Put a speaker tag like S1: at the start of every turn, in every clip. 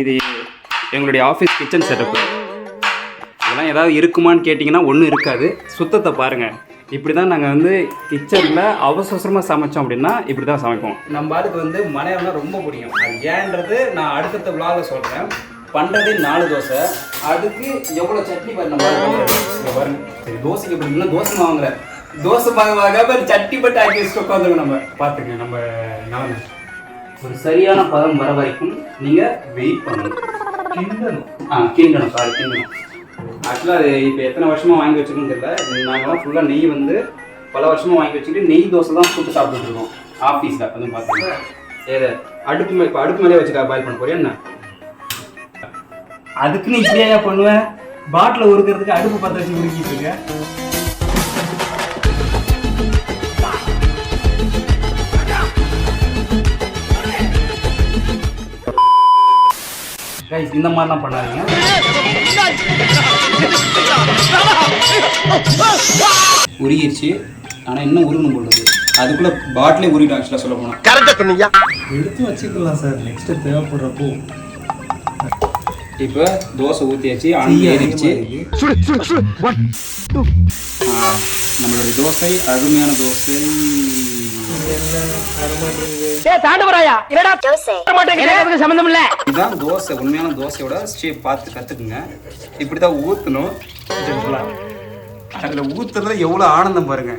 S1: இது எங்களுடைய office kitchen setup இதெல்லாம் ஏதாவது இருக்குமான்னு கேட்டிங்கன்னா ஒன்றும் இருக்காது. சுத்தத்தை பாருங்கள் இப்படி தான் நாங்கள் வந்து கிச்சனில் அவசர அவசரமாக சமைச்சோம் அப்படின்னா இப்படி தான் சமைப்போம். நம்ம ஆளுக்கு வந்து மனையெல்லாம் ரொம்ப பிடிக்கும். அது ஏன்றது நான் அடுத்தடுத்த விழாவில் சொல்கிறேன் பண்ணுறதே நாலு தோசை. அதுக்கு எவ்வளோ சட்னி பாரு நம்ம பாருங்க. சரி தோசைக்கு எப்படின்னா தோசை வாங்கலை தோசை வாங்க வாங்க சட்டி பட்டு ஆக்கி வச்சுட்டு உட்காந்துருக்கோம் நம்ம. பார்த்துங்க நம்ம நிலமை ஒரு சரியான பதம் வர வரைக்கும் நீங்கள் வெயிட் பண்ணணும் கிண்டணும். ஆ கிண்டணும் சாரி கிண்டணும். ஆக்சுவலாக அது இப்போ எத்தனை வருஷமாக வாங்கி வச்சிருக்கோன்னு தெரியல. நாங்களாம் ஃபுல்லாக நெய் வந்து பல வருஷமாக வாங்கி வச்சுட்டு நெய் தோசை தான் சுட்டு சாப்பிட்டுட்டு இருக்கோம். ஆஃபீஸில் வந்து பார்த்தீங்கன்னா ஏது அடுப்பு மே இப்போ அடுப்பு மேலே வச்சுக்கா பாயில் பண்ண போறியா என்ன? அதுக்கு நீ இப்படியா பண்ணுவேன் பாட்டில் உருக்கிறதுக்கு அடுப்பு பற்ற வச்சு உருக்கிட்டு இருக்க. Guys, இந்த மாதிரிலாம் பண்ணாதீங்க. உருகிருச்சு. ஆனால் இன்னும் உருகணும் போடுறது அதுக்குள்ளே பாட்டிலே உருகிடும் ஆக்சுவலாக சொல்ல போனால்
S2: கரெக்டா சொன்னீங்க.
S3: எடுத்து வச்சுக்கலாம் சார். நெக்ஸ்ட் தேவைப்படுறப்போ.
S1: இப்போ தோசை ஊற்றியாச்சு அங்கே ஏறிடுச்சு நம்மளுடைய தோசை அருமையான தோசை. இதுதான் தோசை. உண்மையான தோசையோட ஷேப் பார்த்து கற்றுக்குங்க இப்படி தான் ஊற்றணும் அதில் ஊற்றுறதுல எவ்வளோ ஆனந்தம் பாருங்க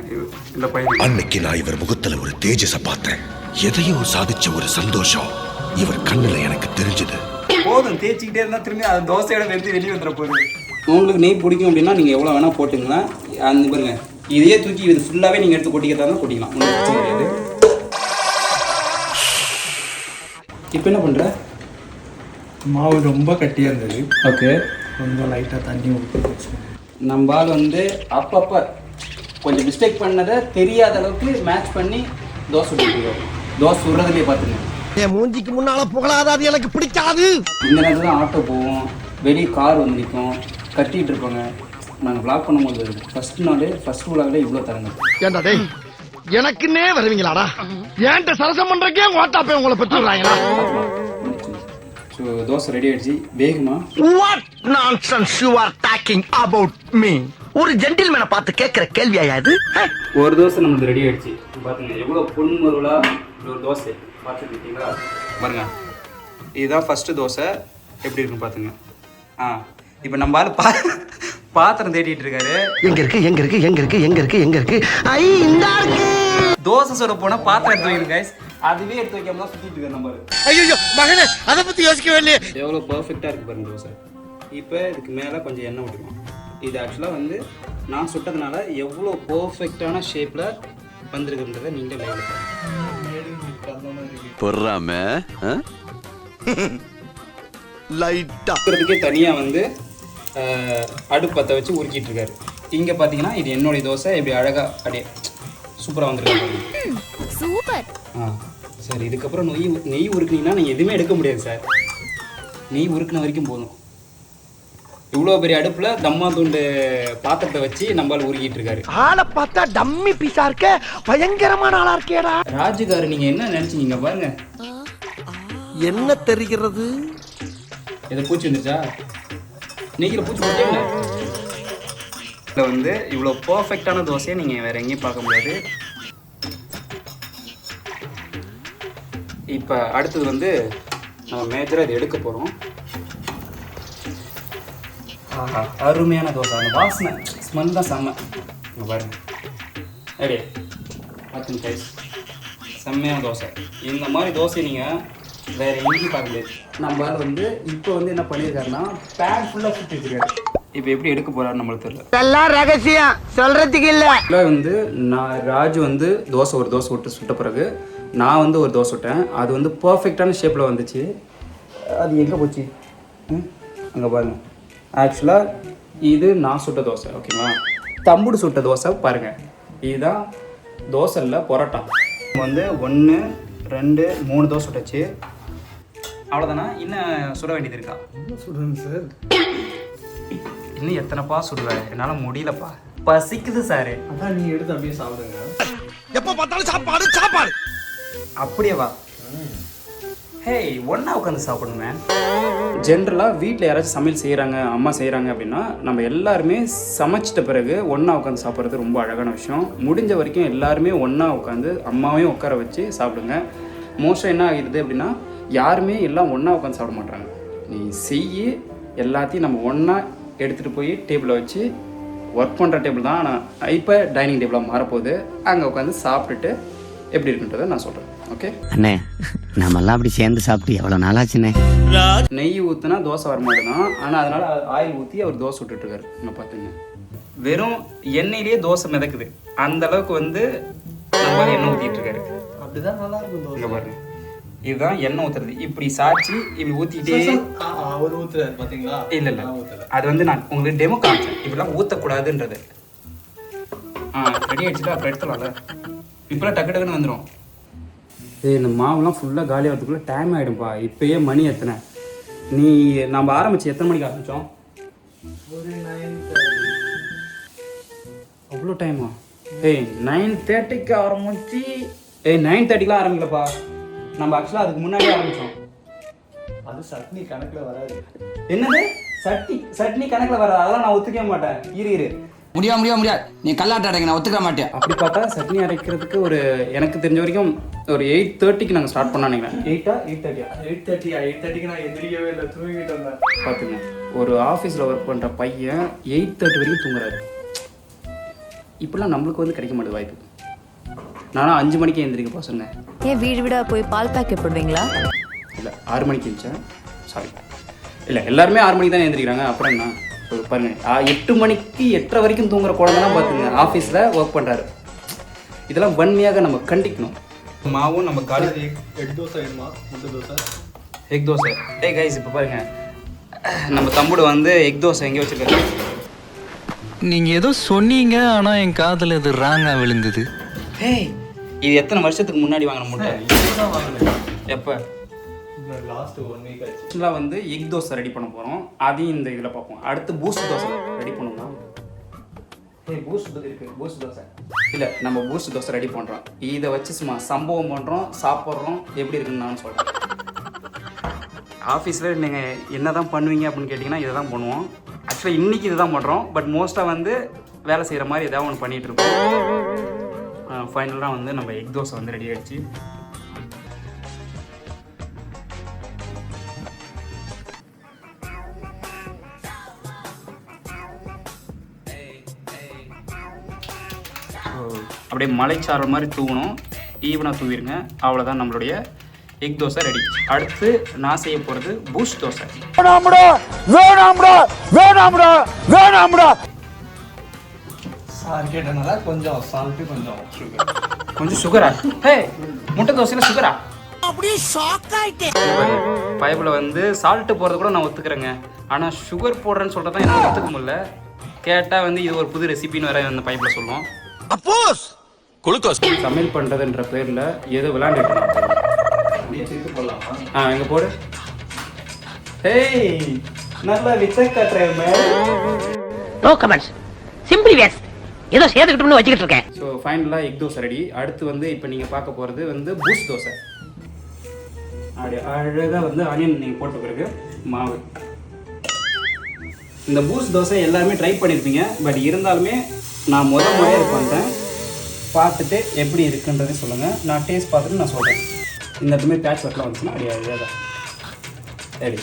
S1: இந்த பையன்
S4: அன்னைக்கு நான் இவர் முகத்துல ஒரு தேஜஸ பார்த்தேன். எதையோ சாதிச்ச ஒரு சந்தோஷம் இவர் கண்ணுல எனக்கு தெரிஞ்சது.
S1: போதும் தேய்ச்சிக்கிட்டே இருந்தால் திரும்பி அது தோசையோட வெந்து வெளியே வந்துட போகுது. உங்களுக்கு நெய் பிடிக்கும் அப்படின்னா நீங்கள் எவ்வளோ வேணால் போட்டுங்களேன் அந்த பாருங்க. இதையே தூக்கி இது ஃபுல்லாகவே நீங்கள் எடுத்து கொட்டிக்கிறதா இருந்தால் கொட்டிக்கலாம். ஒன்றும் பிரச்சனை கிடையாது. இப்போ என்ன பண்ணுற
S3: மாவு ரொம்ப கட்டியாக இருந்தது.
S1: ஓகே
S3: கொஞ்சம் லைட்டாக தண்ணி ஊற்றி
S1: நம்ம ஆள் வந்து அப்பப்போ கொஞ்சம் மிஸ்டேக் பண்ணதை தெரியாத அளவுக்கு மேட்ச் பண்ணி தோசை சுட்டுருக்கோம் தோசை சுடுறதுலேயே பார்த்துங்க
S2: என் மூஞ்சிக்கு முன்னால புகழாத அது எனக்கு பிடிக்காது.
S1: இந்த நேரத்தில் தான் ஆட்டோ போவோம். வெளியே கார் வந்து நிற்கும் கட்டிகிட்டு இருப்பாங்க. நாங்கள் வ்ளாக் பண்ணும்போது ஃபஸ்ட் நாள் ஃபஸ்ட் விழாவில் இவ்வளோ தரங்க
S2: ஏண்டா டேய் எனக்குன்னே வருவீங்களாடா? ஏன்ட்ட சரசம் பண்றக்கே ஓட்டாப்பே உங்களை பெற்றுறாங்களா
S1: ஸோ தோசை ரெடி ஆயிடுச்சு. வேகுமா?
S2: What nonsense you are talking about me ஒரு ஜென்டில்மேனை பார்த்து கேட்கிற கேள்வியா இது?
S1: ஒரு தோசை நம்மளுக்கு ரெடி ஆயிடுச்சு. பாருங்க எவ்வளோ பொன்முருளாக ஒரு தோசை பார்த்துருக்கீங்களா பாருங்க. இதுதான் ஃபஸ்ட்டு தோசை. எப்படி இருக்குன்னு பார்த்துங்க ஆ. இப்போ நம்ம ஆள் பா பாத்திரம் தேடிட்டு இருக்காரு.
S2: எங்க இருக்கு எங்க இருக்கு எங்க இருக்கு எங்க இருக்கு எங்க இருக்கு? ஐ இந்த இருக்கு
S1: தோசை சுட போனால் பாத்திரம் எடுத்து வைக்கணும் guys. அதுவே எடுத்து வைக்காம தான் சுற்றிட்டு இருக்காரு நம்ம.
S2: ஐயோ மகனே அத பத்தி யோசிக்கவே இல்லையே.
S1: எவ்வளோ பர்ஃபெக்டாக இருக்குது பாருங்க தோசை. இப்போ இதுக்கு மேலே கொஞ்சம் எண்ணெய் விட்டுருவோம் இது ஆக்சுவலாக வந்து நான் சுட்டதுனால எவ்வளோ பர்ஃபெக்டான ஷேப்பில் வந்திருக்குன்றதை நீங்களே லைவ்
S4: பொறாம
S2: லைட்டா
S1: தனியாக வந்து அடுப்பு பற்ற வச்சு உருக்கிட்டு இருக்காரு இங்கே பார்த்தீங்கன்னா இது என்னுடைய தோசை இப்படி அழகாக அப்படியே சூப்பராக வந்துருக்கு.
S5: சூப்பர்.
S1: ஆ சார் இதுக்கப்புறம் நெய் நெய் உருக்குனீங்கன்னா நீங்கள் எதுவுமே எடுக்க முடியாது சார். நெய் உருக்குன வரைக்கும் போதும். இவ்வளோ பெரிய அடுப்பில் தம்மா துண்டு பாத்திரத்தை வச்சு நம்மளால் உருக்கிட்டு இருக்காரு
S2: ஆளை பார்த்தா டம்மி பீஸா இருக்க பயங்கரமான ஆளா இருக்கேடா.
S1: ராஜுகாரு நீங்கள் என்ன நினச்சிங்க பாருங்க.
S2: என்ன தெரிகிறது?
S1: இதை பூச்சி வந்துருச்சா நெய்யில் பூச்சி போட்டே இதில் வந்து இவ்வளோ பர்ஃபெக்டான தோசையை நீங்கள் வேறு எங்கேயும் பார்க்க முடியாது. இப்போ அடுத்தது வந்து நம்ம மேஜராக இது எடுக்க போகிறோம் ஆஹா அருமையான தோசை. அந்த வாசனை ஸ்மெல் தான் செம்ம. இங்கே பாருங்க. அப்படியே பார்த்துங்க செம்மையான தோசை. இந்த மாதிரி தோசை நீங்கள் வேற எங்கேயும் பார்க்க முடியாது நம்ம வந்து இப்போ வந்து என்ன பண்ணியிருக்காருன்னா பேன் ஃபுல்லாக சுற்றி வச்சிருக்காரு இப்போ எப்படி எடுக்க போறாரு நம்மளுக்கு தெரியல.
S2: எல்லாம் ரகசியம். சொல்றதுக்கு இல்ல.
S1: வந்து நான் ராஜு வந்து தோசை ஒரு தோசை விட்டு சுட்ட பிறகு நான் வந்து ஒரு தோசை விட்டேன். அது வந்து பர்ஃபெக்டான ஷேப்பில் வந்துச்சு. அது எங்கே போச்சு? அங்கே பாருங்க. ஆக்சுவலாக இது நான் சுட்ட தோசை ஓகேவா தம்புடு சுட்ட தோசை பாருங்க. இதுதான் தோசை இல்லை பரோட்டா. வந்து ஒன்று ரெண்டு மூணு தோசை சுட்டாச்சு அவ்வளோதானா இன்னும் சுட வேண்டியது இருக்கா?
S3: என்ன சொல்கிறேங்க சார்?
S1: இன்னும் எத்தனைப்பா சுடுவேன் என்னால் முடியலப்பா. பசிக்குது சார்.
S3: அதான் நீங்கள் எடுத்து அப்படியே சாப்பிடுங்க.
S2: எப்ப பார்த்தாலும் சாப்பாடு சாப்பாடு.
S1: அப்படியே வா. ஹேய் ஒன்றா உட்காந்து சாப்பிடணும் ஜென்ரலாக வீட்டில் யாராச்சும் சமையல் செய்கிறாங்க அம்மா செய்கிறாங்க அப்படின்னா நம்ம எல்லாருமே சமைச்சிட்ட பிறகு ஒன்றா உட்காந்து சாப்பிட்றது ரொம்ப அழகான விஷயம். முடிஞ்ச வரைக்கும் எல்லாருமே ஒன்றா உட்காந்து அம்மாவையும் உட்கார வச்சு சாப்பிடுங்க. மோஸ்ட்டாக என்ன ஆகிடுது அப்படின்னா யாருமே எல்லாம் ஒன்றா உட்காந்து சாப்பிட மாட்டாங்க நீ செய் எல்லாத்தையும் நம்ம ஒன்றா எடுத்துகிட்டு போய் டேபிளில் வச்சு ஒர்க் பண்ணுற டேபிள் தான் ஆனால் இப்போ டைனிங் டேபிளாக மாறப்போகுது. அங்கே உட்காந்து சாப்பிட்டுட்டு எப்படி இருக்குன்றதை நான் சொல்கிறேன் ஓகே
S5: அண்ணே நம்மெல்லாம் அப்படி சேர்ந்து சாப்பிட்டு எவ்வளோ நாளாச்சுண்ணே?
S1: நெய் ஊற்றுனா தோசை வர மாட்டேதான் ஆனால் அதனால் ஆயில் ஊற்றி அவர் தோசை விட்டுட்ருக்காரு இங்கே பார்த்துங்க வெறும் எண்ணெயிலேயே தோசை மிதக்குது. அந்த அளவுக்கு வந்து நம்ம எண்ணெய் ஊற்றிட்டு இருக்காரு
S3: அப்படிதான் நல்லா இருக்கும்
S1: இங்கே பாருங்க. இதுதான் எண்ணெய் ஊற்றுறது இப்படி சாய்ச்சி இப்படி ஊற்றிட்டே
S3: ஆ, அவர் ஊத்துறாரு பாத்தீங்களா?
S1: இல்லை இல்லை. அது வந்து நான் உங்களுக்கு டெமோ காமிச்சேன். இப்படிலாம் ஊற்றக்கூடாதுன்றது ஆ ரெடி ஆயிடுச்சுல அப்புறம் எடுத்துலாம்ல இப்போலாம் டக்கு டக்குன்னு வந்துடும் ஏய் இந்த மாவுலாம் ஃபுல்லாக காலி ஆகிறதுக்குள்ளே டைம் ஆகிடும்பா இப்போயே மணி எத்தனை? நீ நம்ம ஆரம்பிச்சு எத்தனை மணிக்கு ஆரம்பித்தோம் அவ்வளோ டைமா ஏய் நைன் தேர்ட்டிக்கு ஆரம்பிச்சு ஏய் நைன் தேர்ட்டிக்கெலாம் ஆரம்பிக்கலப்பா. நம்ம ஆக்சுவலாக அதுக்கு முன்னாடியே ஆரம்பித்தோம்
S3: அது சட்னி கணக்குல வராது.
S1: என்னது? சட்னி சட்னி கணக்கில் வர அதெல்லாம் நான் ஒத்துக்கவே மாட்டேன். இரு இரு.
S6: முடியாது முடியாது முடியாது நீ கல்லாட்ட அடைங்க நான் ஒத்துக்க மாட்டேன்.
S1: அப்படி பார்த்தா சட்னி அரைக்கிறதுக்கு ஒரு எனக்கு தெரிஞ்ச வரைக்கும் ஒரு எயிட் தேர்ட்டிக்கு நாங்கள் ஸ்டார்ட் பண்ணோம் நினைக்கிறேன். எயிட்டா எயிட் தேர்ட்டியா
S3: எயிட் தேர்ட்டி எயிட் தேர்ட்டிக்கு நான் எந்திரிக்கவே இல்லை. தூங்கிட்டு இருந்தேன்.
S1: பார்த்துங்க ஒரு ஆஃபீஸில் ஒர்க் பண்ணுற பையன் எயிட் தேர்ட்டி வரைக்கும் தூங்குறாரு. இப்படிலாம் நம்மளுக்கு வந்து கிடைக்க மாட்டேது வாய்ப்பு. நானும் அஞ்சு மணிக்கு எழுந்திரிக்கப்பா சொன்னேன்.
S7: ஏன் வீடு வீடா போய் பால் பாக்கெட் போடுவீங்களா
S1: இல்லை ஆறு மணிக்கு எழுந்திரிச்சேன் சாரி இல்லை எல்லாருமே ஆறு மணிக்கு தான் எழுந்திரிக்கிறாங்க அப்புறம் என்ன? பாருங்க. ஆ, எட்டு மணிக்கு எட்டரை வரைக்கும் தூங்குற குழந்தைலாம் பார்த்துங்க ஆஃபீஸில் ஒர்க் பண்ணுறாரு இதெல்லாம் வன்மையாக நம்ம கண்டிக்கணும். மாவும் நம்ம காலி
S3: எக் தோசை வேணுமா? முட்டை தோசை?
S1: எக் தோசை. ஏய் கைஸ் இப்போ பாருங்க. நம்ம தம்புடு வந்து எக் தோசை எங்கே வச்சிருக்காரு.
S8: நீங்க ஏதோ சொன்னீங்க ஆனா என் காதுல இது ராங்கா விழுந்தது.
S1: ஏய் இது எத்தனை வருஷத்துக்கு முன்னாடி வாங்கின முட்டை? எப்போ? ஆக்சுவலாக வந்து எக் தோசை ரெடி பண்ண போகிறோம் அதையும் இந்த இதில் பார்ப்போம். அடுத்து பூஸ்ட் தோசை ரெடி பண்ணோம்னா பூஸ்ட் இருக்கு. பூஸ்ட் தோசை. இல்லை நம்ம பூஸ்ட் தோசை ரெடி பண்ணுறோம் இதை வச்சு சும்மா சம்பவம் பண்ணுறோம் சாப்பிட்றோம். எப்படி இருக்குன்னு நான் சொல்கிறேன் ஆஃபீஸில் நீங்கள் என்ன தான் பண்ணுவீங்க அப்படின்னு கேட்டிங்கன்னா இதை தான் பண்ணுவோம் ஆக்சுவலாக இன்றைக்கி இதை தான் பண்ணுறோம் பட் மோஸ்ட்டாக வந்து வேலை செய்கிற மாதிரி ஏதாவது ஒன்று பண்ணிகிட்டு இருக்கோம் ஃபைனலாக வந்து நம்ம எக் தோசை வந்து ரெடி ஆகிடுச்சு அப்படியே மலைச்சாரல் மாதிரி தூவணும் ஈவனாக தூவிடுங்க அவ்வளோதான் நம்மளுடைய எக் தோசை ரெடி அடுத்து நான் செய்ய போகிறது பூஸ்ட் தோசை.
S3: சார் கேட்டனால கொஞ்சம் சால்ட்டு கொஞ்சம் சுகர்
S1: கொஞ்சம் சுகரா ஹே முட்டை தோசையில் சுகரா. பைப்பில் வந்து சால்ட்டு போடுறது கூட நான் ஒத்துக்கிறேங்க. ஆனால் சுகர் போடுறேன்னு சொல்கிறது தான் எனக்கு ஒத்துக்க முடியல. கேட்டால் வந்து இது ஒரு புது ரெசிபின்னு வேற அந்த பைப்பில் சொல்லுவோம்.
S2: அப்போஸ்!
S1: சமையல் பண்ணுறதுன்ற பேரில் ஏதோ.
S3: அப்படியே போடலாமா?
S1: ஆ எங்க போடு. ஹேய் நல்லா வித்த கட்டுறேன்
S9: நோ கமெண்ட்ஸ் சிம்பிளி வேஸ் ஏதோ சேர்த்துக்கிட்டோம்னு வச்சுக்கிட்டு இருக்கேன்.
S1: ஸோ ஃபைனலாக எக் தோசை ரெடி அடுத்து வந்து இப்போ நீங்கள் பார்க்க போகிறது வந்து பூஸ்ட் தோசை. அப்படி அழகாக வந்து ஆனியன் நீங்கள் போட்ட பிறகு மாவு. இந்த பூஸ்ட் தோசை எல்லாருமே ட்ரை பண்ணியிருப்பீங்க பட் இருந்தாலுமே நான் முத முறையாக இது பண்ணுறேன் பார்த்துட்டு எப்படி இருக்குன்றதை சொல்லுங்கள் நான் டேஸ்ட் பார்த்துட்டு நான் சொல்கிறேன் இந்த இடத்துமே பேட்ச் ஒர்க்லாம் வந்துச்சுன்னா அப்படியே அழகாக தான் சரி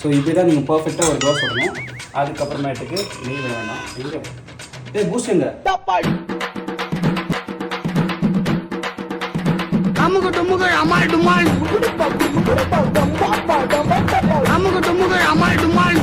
S1: ஸோ இப்படி தான் நீங்கள் பர்ஃபெக்டாக ஒரு தோசை விடணும் அதுக்கப்புறமேட்டுக்கு நெய் வேணாம். எங்கே ஏய் பூஸ்டுங்க அமுக டுமுக அமால் டுமால்
S2: அமுக டுமுக அமால் டுமால்